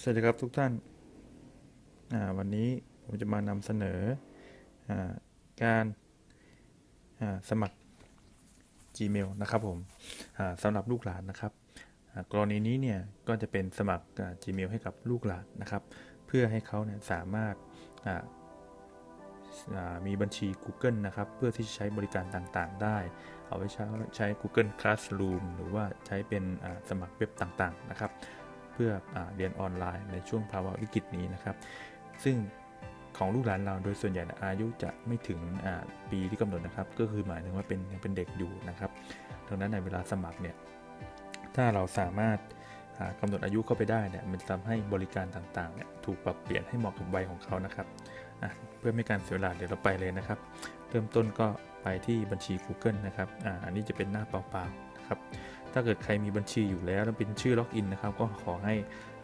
สวัสดีครับทุกท่านาวันนี้ผมจะมานำเสนออการาสมัคร Gmail นะครับผมสำหรับลูกหลานนะครับ กรณีนี้เนี่ยก็จะเป็นสมัคร Gmail ให้กับลูกหลานนะครับ เพื่อให้เขาเนี่ยสามารถาามีบัญชี Google นะครับ เพื่อที่จะใช้บริการต่างๆ ได้ เอาไว้ใช้ใช้ Google Classroom หรือว่าใช้เป็นสมัครเว็บต่างๆ นะครับ เพื่ออเรียนออนไลน์ในช่วงภาวะวิกฤตนี้นะครับ ซึ่งของลูกหลานเราโดยส่วนใหญ่อายุจะไม่ถึงปีที่กำหนดนะครับ ก็คือหมายถึงว่าเป็นยังเป็นเด็กอยู่นะครับ ดังนั้นในเวลาสมัครเนี่ยถ้าเราสามารถอ่ากำหนดอายุเข้าไปได้เนี่ยมันจะทำให้บริการต่างๆเนี่ยถูกปรับเปลี่ยนให้เหมาะกับวัยของเขานะครับเพื่อไม่การเสียเวลาเดี๋ยวเราไปเลยนะครับ เริ่มต้นก็ไปที่บัญชี Google นะครับออันนี้จะเป็นหน้าเปล่าๆนะครับ ถ้าเกิดใครมีบัญชีอยู่แล้วแล้วเป็นชื่อล็อกอินนะครับ ก็ขอให้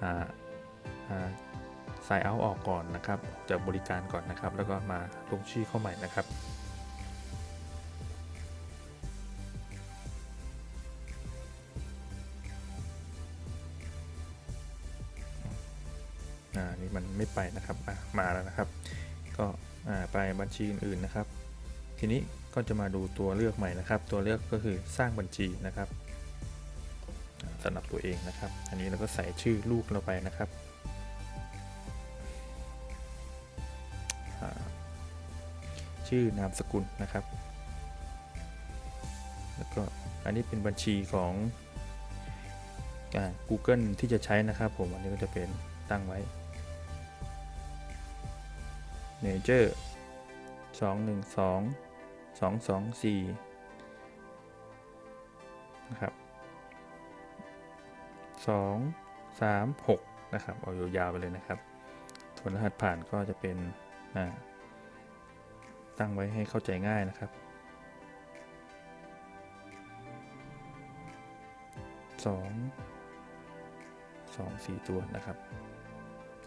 อ่าอ่าออกก่อนนะครับออกจากบริการก่อนนะครับ แล้วก็มาลงชื่อเข้าใหม่นะครับอ่านี่มันไม่ไปนะครับอะมาแล้วนะครับ ก็อ่าไปบัญชีอื่นๆนะครับ ทีนี้ก็จะมาดูตัวเลือกใหม่นะครับ ตัวเลือกก็คือสร้างบัญชีนะครับ สำหรับตัวเองนะครับ อันนี้เราก็ใส่ชื่อลูกเราไปนะครับชื่อนามสกุลนะครับ แล้วก็อันนี้เป็นบัญชีของอ Google ที่จะใช้นะครับผม อันนี้ก็จะเป็นตั้งไว้ Nature สองหนึ่งสองสองสองสี่นะครับ สองสามหกนะครับ เอายาวๆไปเลยนะครับส่วนรหัสผ่านก็จะเป็นตั้งไว้ให้เข้าใจง่ายนะครับสองสองสี่ตัวนะครับ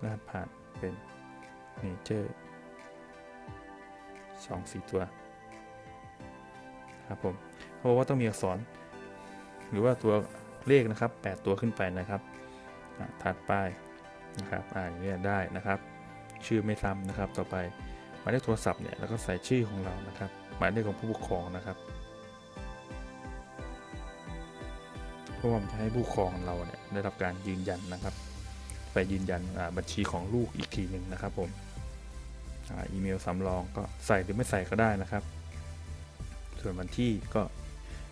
รหัสผ่านเป็น Nature สองสี่ตัว ครับผมเพราะว่าต้องมีอักษร หรือว่าตัว เลขนะครับ 8 ตัวขึ้นไปนะครับถัดไปนะครับอ่าอย่างนี้ยได้นะครับ ชื่อไม่ซ้ำนะครับ ต่อไปหมายเลขโทรศัพท์เนี่ยแล้วก็ใส่ชื่อของเรานะครับ หมายเลขของผู้ปกครองนะครับเพราะว่ามันจะให้ผู้ปกครองเราเนี่ยได้รับการยืนยันนะครับ ไปยืนยันอ่าบัญชีของลูกอีกทีหนึ่งนะครับผมอ่าอีเมลสำรองก็ใส่หรือไม่ใส่ก็ได้นะครับ ส่วนวันที่ก็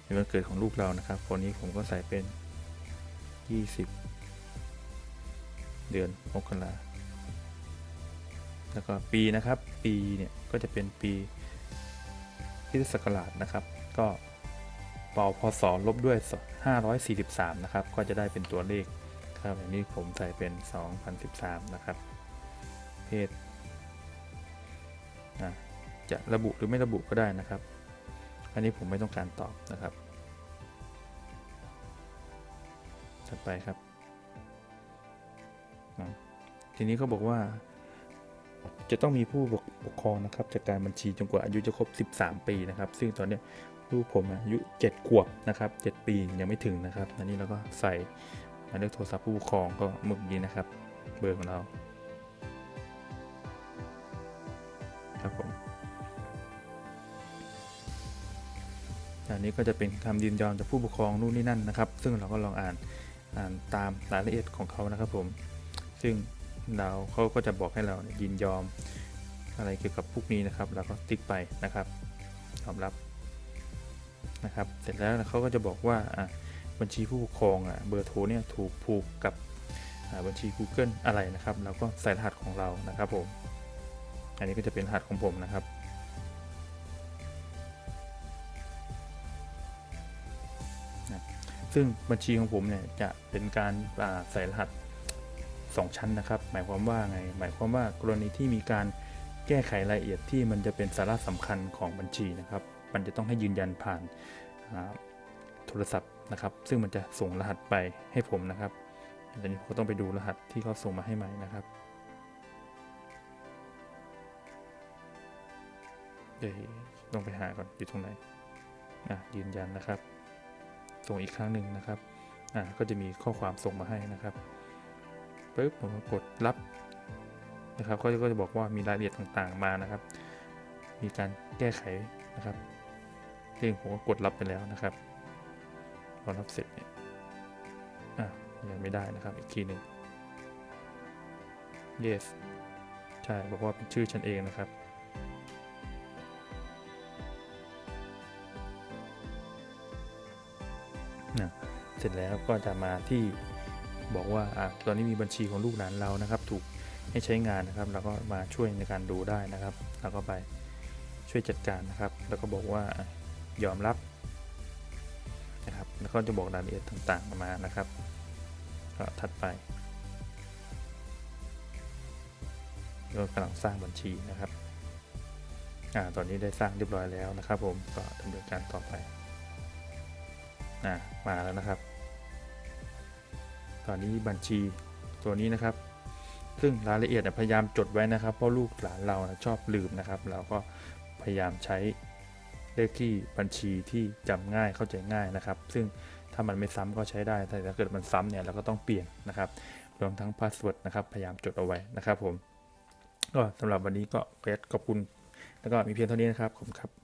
เป็นวันเกิดของลูกเรานะครับคนนี้ผมก็ใส่เป็น 20 เดือนมกราแล้วก็ปีนะครับ ปีเนี่ยก็จะเป็นปีคริศักราชนะครับ ก็เป่าพศลบด้วย 543 นะครับ ก็จะได้เป็นตัวเลขครับอันนี้ผมใส่เป็น 2013 นะครับ เพศจะระบุหรือไม่ระบุก็ได้นะครับ อันนี้ผมไม่ต้องการตอบนะครับ ถัดไปครับ ทีนี้เขาบอกว่า จะต้องมีผู้ปกครองนะครับจากการบัญชีจนกว่าอายุจะครบ 13 ปีนะครับ ซึ่งตอนนี้ลูกผมอายุ 7 ขวบนะครับ 7 ปียังไม่ถึงนะครับ อันนี้เราก็ใส่หมายเลขโทรศัพท์ผู้ปกครองก็เมื่อกี้นะครับ เบอร์ของเรา ครับผมอันนี้ก็จะเป็นคำยืนยันจากผู้ปกครองนู่นนี่นั่นนะครับ ซึ่งเราก็ลองอ่าน อ่านตามรายละเอียดของเขานะครับผม ซึ่งเราเขาก็จะบอกให้เรายินยอมอะไรเกี่ยวกับพวกนี้นะครับเราก็ติ๊กไปนะครับยอมรับนะครับ เสร็จแล้วเขาก็จะบอกว่าบัญชีผู้ปกครองอเบอร์โทรเนี่ยถูกผูกกับบัญชี Google อะไรนะครับ เราก็ใส่รหัสของเรานะครับผม อันนี้ก็จะเป็นรหัสของผมนะครับ ซึ่งบัญชีของผมเนี่ยจะเป็นการาใส่รหัส 2 ชั้นนะครับ หมายความว่าไง หมายความว่ากรณีที่มีการแก้ไขรายละเอียดที่มันจะเป็นสาระสำคัญของบัญชีนะครับ มันจะต้องให้ยืนยันผ่านาโทรศัพท์นะครับ ซึ่งมันจะส่งรหัสไปให้ผมนะครับตอนนี้ผมก็ต้องไปดูรหัสที่เขาส่งมาให้ใหม่นะครับเดี๋ยวต้องไปหาก่อนอยู่ตรงไหนอะยืนยันนะครับ ส่งอีกครั้งหนึ่งนะครับอะก็จะมีข้อความส่งมาให้นะครับปุ๊บผมกดรับนะครับก็ก็จะบอกว่ามีรายละเอียดต่างๆมานะครับ มีการแก้ไขนะครับซึ่งผมก็กดรับไปแล้วนะครับพอรับเสร็จเนี่ยอะยังไม่ได้นะครับอีกทีหนึ่ง yes ใช่บอกว่าเป็นชื่อฉันเองนะครับ เสร็จแล้วก็จะมาที่บอกว่าอตอนนี้มีบัญชีของลูกหลานเรานะครับ ถูกให้ใช้งานนะครับ แล้วก็มาช่วยในการดูได้นะครับ แล้วก็ไปช่วยจัดการนะครับ แล้วก็บอกว่ายอมรับนะครับ แล้วก็จะบอกรายละเอียดต่างๆมานะครับก็ถัดไปก็กำลังสร้างบัญชีนะครับอ่าตอนนี้ได้สร้างเรียบร้อยแล้วนะครับ ผมก็ดำเนินการต่อไปอะมาแล้วนะครับ ตอนนี้บัญชีตัวนี้นะครับ ซึ่งรายละเอียดพยายามจดไว้นะครับ เพราะลูกหลานเรานะชอบลืมนะครับ เราก็พยายามใช้เลขที่บัญชีที่จำง่ายเข้าใจง่ายนะครับ ซึ่งถ้ามันไม่ซ้ำก็ใช้ได้ แต่ถ้าเกิดมันซ้ำเนี่ยเราก็ต้องเปลี่ยนนะครับ รวมทั้งพาสเวิร์ดนะครับ พยายามจดเอาไว้นะครับผม ก็สำหรับวันนี้ก็เกรดขอบคุณ แล้วก็มีเพียงเท่านี้นะครับ ขอบคุณครับ